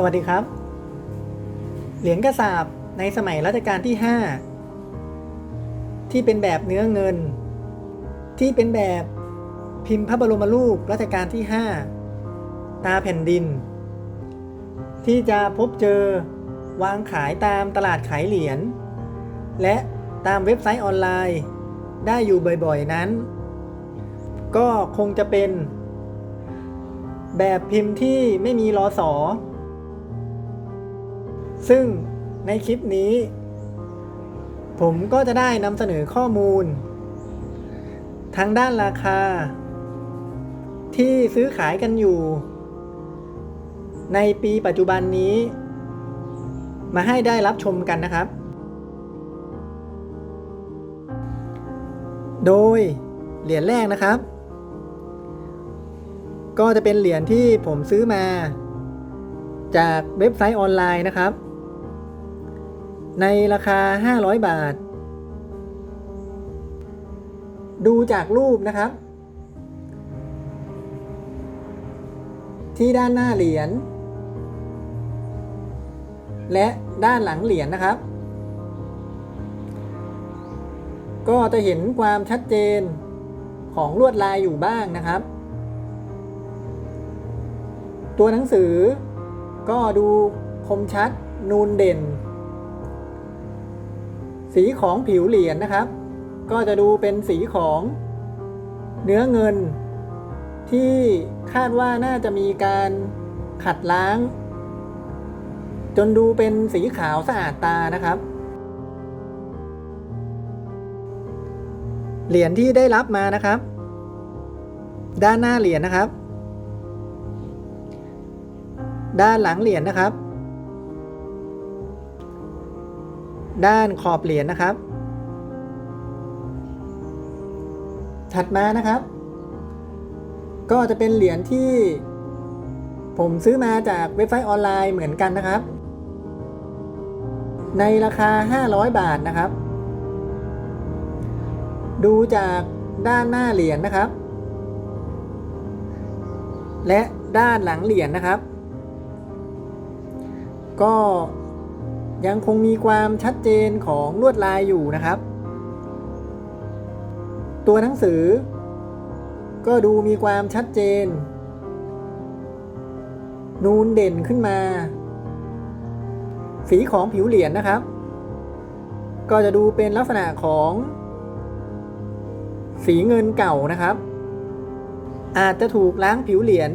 สวัสดีครับ เหรียญกระสาบในสมัยรัชกาลที่ 5 ที่เป็นแบบเนื้อเงิน ที่เป็นแบบพิมพ์พระบรมรูปรัชกาลที่ 5 ตาแผ่นดิน ที่จะพบเจอวางขายตามตลาดขายเหรียญ และตามเว็บไซต์ออนไลน์ได้อยู่บ่อยๆนั้น ก็คงจะเป็นแบบพิมพ์ที่ไม่มีรอสอ ซึ่งในคลิปนี้ ผมก็จะได้นำเสนอข้อมูล ทางด้านราคา ที่ซื้อขายกันอยู่ ในปีปัจจุบันนี้ มาให้ได้รับชมกันนะครับ โดยเหรียญแรกนะครับ ก็จะเป็นเหรียญที่ผมซื้อมา จากเว็บไซต์ออนไลน์นะครับ ในราคา 500 บาท ดูจากรูปนะครับ ที่ด้านหน้าเหรียญ และด้านหลังเหรียญนะครับ ก็จะเห็นความชัดเจนของลวดลายอยู่บ้างนะครับ ตัวหนังสือก็ดูคมชัดนูนเด่น สีของผิวเหรียญนะครับ ก็จะดูเป็นสีของเนื้อเงิน ที่คาดว่าน่าจะมีการขัดล้าง จนดูเป็นสีขาวสะอาดตานะครับ เหรียญที่ได้รับมานะครับ ด้านหน้าเหรียญนะครับ ด้านหลังเหรียญนะครับ ด้านขอบเหรียญนะครับ ถัดมานะครับ ก็จะเป็นเหรียญที่ผมซื้อมาจากเว็บไซต์ออนไลน์เหมือนกันนะครับ ในราคา 500 บาทนะครับ ดูจากด้านหน้าเหรียญนะครับ และด้านหลังเหรียญนะครับ ก็ ยังคงมีความชัดเจนของลวดลายอยู่นะครับ ตัวหนังสือ ก็ดูมีความชัดเจน นูนเด่นขึ้นมา สีของผิวเหรียญนะครับ ก็จะดูเป็นลักษณะของ สีเงินเก่านะครับ อาจจะถูกล้างผิวเหรียญ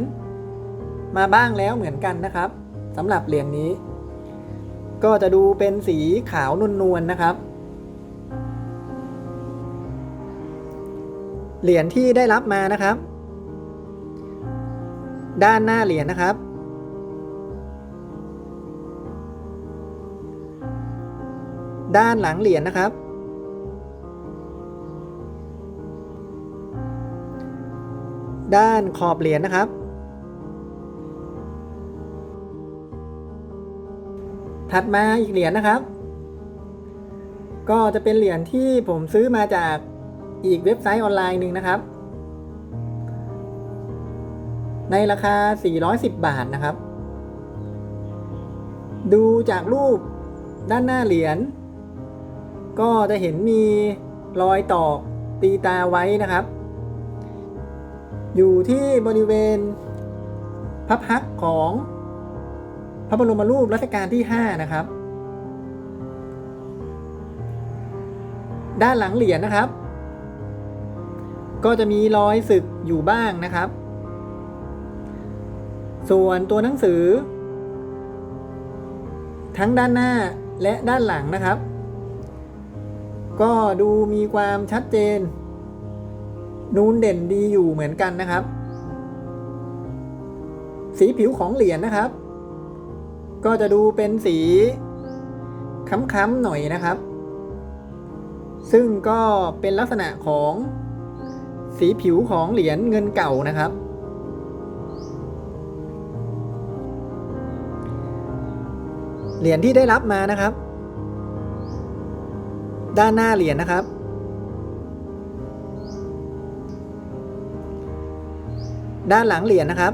มาบ้างแล้วเหมือนกันนะครับสำหรับเหรียญนี้ ก็จะดูเป็นสีขาวนวลๆนะครับ เหรียญที่ได้รับมานะครับ ด้านหน้าเหรียญนะครับ ด้านหลังเหรียญนะครับ ด้านขอบเหรียญนะครับ ถัดมาอีกเหรียญนะครับ ก็จะเป็นเหรียญที่ผมซื้อมาจากอีกเว็บไซต์ออนไลน์หนึ่งนะครับ ในราคา 410 บาทนะครับ ดูจากรูปด้านหน้าเหรียญก็จะเห็นมีรอยตอกตีตาไว้นะครับ อยู่ที่บริเวณพระพักของ ระบรมรูปรัชกาลที่ 5 นะครับ ด้านหลังเหรียญนะครับ ก็จะมีรอยสึกอยู่บ้างนะครับ ส่วนตัวหนังสือ ทั้งด้านหน้าและด้านหลังนะครับ ก็ดูมีความชัดเจน นูนเด่นดีอยู่เหมือนกันนะครับ สีผิวของเหรียญนะครับ ก็จะดูเป็นสีค้ำๆหน่อยนะครับ ซึ่งก็เป็นลักษณะของสีผิวของเหรียญเงินเก่านะครับ เหรียญที่ได้รับมานะครับ ด้านหน้าเหรียญนะครับ ด้านหลังเหรียญนะครับ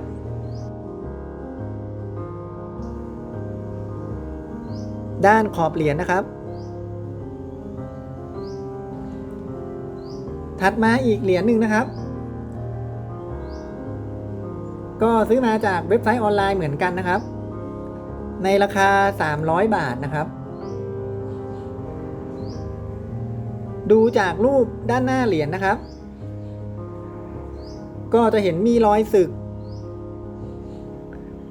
ด้านขอบเหรียญนะครับ ถัดมาอีกเหรียญหนึ่งนะครับ ก็ซื้อมาจากเว็บไซต์ออนไลน์เหมือนกันนะครับ ในราคา 300 บาทนะครับ ดูจากรูปด้านหน้าเหรียญนะครับ ก็จะเห็นมีรอยสึก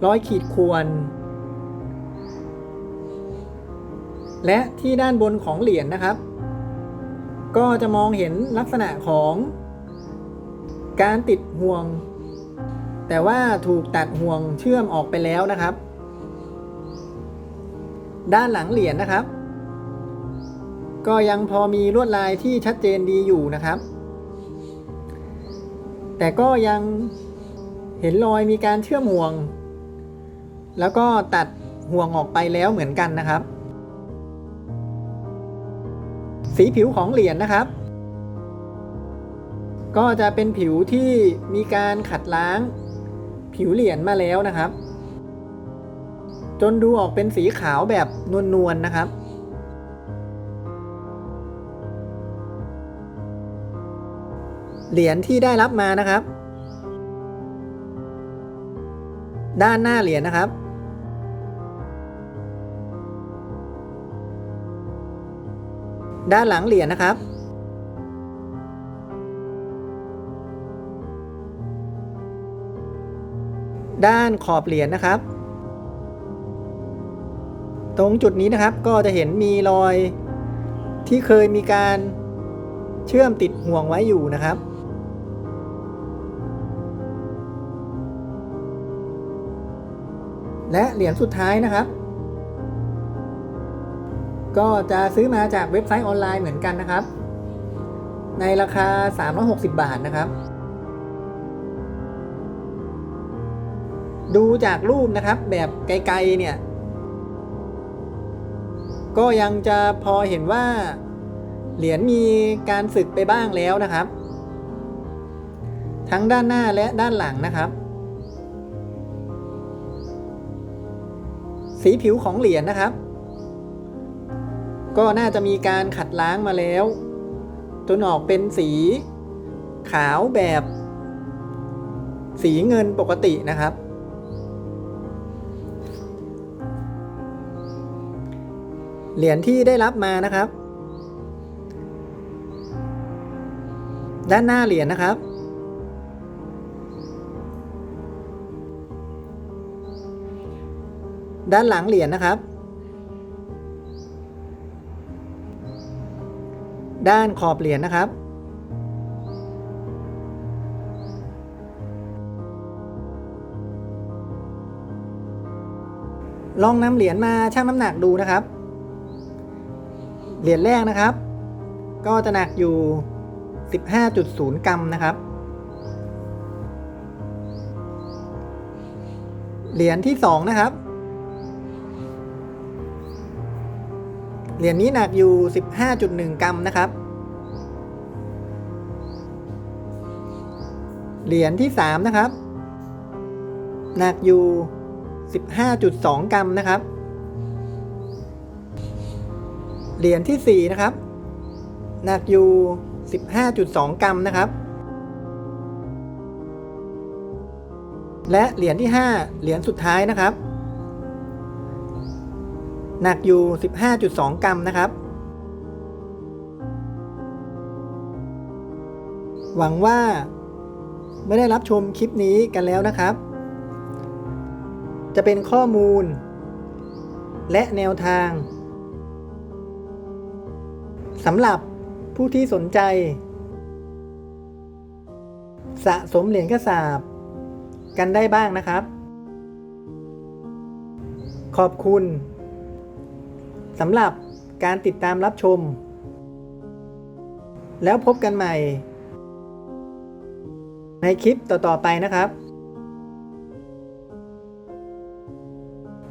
รอยขีดข่วน และที่ด้านบนของเหรียญนะครับ ก็จะมองเห็นลักษณะของการติดห่วง แต่ว่าถูกตัดห่วงเชื่อมออกไปแล้วนะครับ ด้านหลังเหรียญนะครับ ก็ยังพอมีลวดลายที่ชัดเจนดีอยู่นะครับ แต่ก็ยังเห็นรอยมีการเชื่อมห่วง แล้วก็ตัดห่วงออกไปแล้วเหมือนกันนะครับ สีผิวของเหรียญนะครับ ก็จะเป็นผิวที่มีการขัดล้าง ผิวเหรียญมาแล้วนะครับ จนดูออกเป็นสีขาวแบบนวลๆนะครับ เหรียญที่ได้รับมานะครับ ด้านหน้าเหรียญนะครับ ด้านหลังเหรียญนะครับ ด้านขอบเหรียญนะครับ ตรงจุดนี้นะครับก็จะเห็นมีรอยที่เคยมีการเชื่อมติดห่วงไว้อยู่นะครับและเหรียญสุดท้ายนะครับ ก็จะซื้อมาจากเว็บไซต์ออนไลน์เหมือนกันนะครับ ในราคา 360 บาทนะครับ ดูจากรูปนะครับแบบไกลๆเนี่ย ก็ยังจะพอเห็นว่า เหรียญมีการสึกไปบ้างแล้วนะครับ ทั้งด้านหน้าและด้านหลังนะครับสีผิวของเหรียญนะครับ ก็น่าจะมีการขัดล้างมาแล้ว จนออกเป็นสีขาวแบบ สีเงินปกตินะครับ เหรียญที่ได้รับมานะครับ ด้านหน้าเหรียญนะครับด้านหลังเหรียญนะครับ ด้านขอบเหรียญนะครับ ลองนำเหรียญมาชั่งน้ำหนักดูนะครับ เหรียญแรกนะครับ ก็จะหนักอยู่ 15.0 กรัมนะครับ เหรียญที่ 2 นะครับ เหรียญนี้หนักอยู่ 15.1 กรัมนะครับ เหรียญที่ 3 นะครับ หนักอยู่ 15.2 กรัมนะครับ เหรียญที่ 4 นะครับ หนักอยู่ 15.2 กรัมนะครับ และเหรียญที่ 5 เหรียญสุดท้ายนะครับ หนักอยู่ 15.2 กรัมนะครับ หวังว่าไม่ได้รับชมคลิปนี้กันแล้วนะครับ จะเป็นข้อมูล และแนวทางสำหรับผู้ที่สนใจ สะสมเหรียญกระสาบ กันได้บ้างนะครับ ขอบคุณ สำหรับการติดตามรับชม แล้วพบกันใหม่ ในคลิปต่อ ๆ ไปนะครับ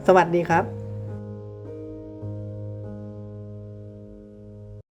สวัสดีครับ